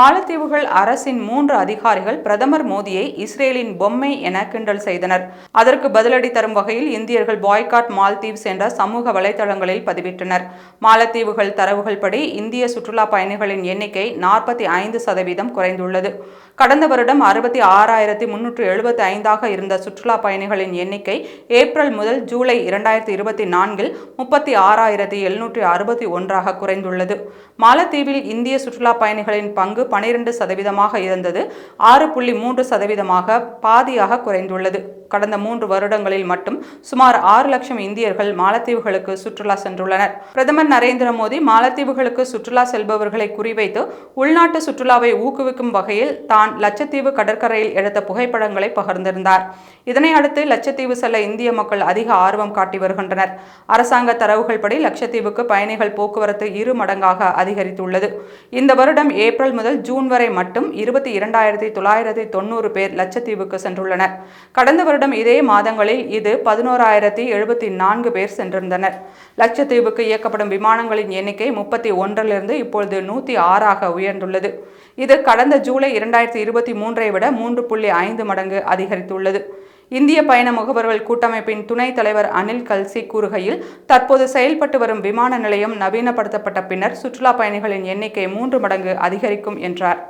மாலத்தீவுகள் அரசின் மூன்று அதிகாரிகள் பிரதமர் மோடியை இஸ்ரேலின் பொம்மை என கிண்டல் செய்தனர். அதற்கு பதிலடி தரும் வகையில் இந்தியர்கள் பாய்காட் மால்தீவ்ஸ் என்ற சமூக வலைதளங்களில் பதிவிட்டனர். மாலத்தீவுகள் தரவுகள் படி இந்திய சுற்றுலா பயணிகளின் எண்ணிக்கை நாற்பத்தி ஐந்து சதவீதம் குறைந்துள்ளது. கடந்த வருடம் அறுபத்தி ஆறாயிரத்தி முன்னூற்று எழுபத்தி ஐந்தாக இருந்த சுற்றுலா பயணிகளின் எண்ணிக்கை ஏப்ரல் முதல் ஜூலை இரண்டாயிரத்தி இருபத்தி நான்கில் முப்பத்தி ஆறாயிரத்தி எழுநூற்றி அறுபத்தி ஒன்றாக குறைந்துள்ளது. மாலத்தீவில் இந்திய சுற்றுலா பயணிகளின் பங்கு பனிரெண்டு சதவீதமாக இருந்தது. ஆறு புள்ளி மூன்று சதவீதமாக பாதியாக குறைந்துள்ளது. கடந்த மூன்று வருடங்களில் மட்டும் சுமார் ஆறு லட்சம் இந்தியர்கள் மாலத்தீவுகளுக்கு சுற்றுலா சென்றுள்ளனர். பிரதமர் நரேந்திர மோடி மாலத்தீவுகளுக்கு சுற்றுலா செல்பவர்களை குறிவைத்து உள்நாட்டு சுற்றுலாவை ஊக்குவிக்கும் வகையில் தான் லட்சத்தீவு கடற்கரையில் எடுத்த புகைப்படங்களை பகிர்ந்திருந்தார். இதனை அடுத்து லட்சத்தீவு செல்ல இந்திய மக்கள் அதிக ஆர்வம் காட்டி வருகின்றனர். அரசாங்க தரவுகள் படி லட்சத்தீவுக்கு பயணிகள் போக்குவரத்து இரு மடங்காக அதிகரித்துள்ளது. இந்த வருடம் ஏப்ரல் முதல் ஜூன் வரை மட்டும் இருபத்தி இரண்டாயிரத்தி தொள்ளாயிரத்தி தொண்ணூறு பேர் லட்சத்தீவுக்கு சென்றுள்ளனர். கடந்த வருடம் இதே மாதங்களில் இது பதினோராயிரத்தி எழுபத்தி நான்கு பேர் சென்றிருந்தனர். லட்சத்தீவுக்கு இயக்கப்படும் விமானங்களின் எண்ணிக்கை முப்பத்தி ஒன்றிலிருந்து இப்பொழுது நூற்றி ஆறாக உயர்ந்துள்ளது. இது கடந்த ஜூலை இரண்டாயிரத்தி இருபத்தி மூன்றை விட மூன்று புள்ளி ஐந்து மடங்கு அதிகரித்துள்ளது. இந்திய பயண முகவர்கள் கூட்டமைப்பின் துணைத் தலைவர் அனில் கல்சி கூறுகையில் தற்போது செயல்பட்டு வரும் விமான நிலையம் நவீனப்படுத்தப்பட்ட பின்னர் சுற்றுலா பயணிகளின் எண்ணிக்கை மூன்று மடங்கு அதிகரிக்கும் என்றார்.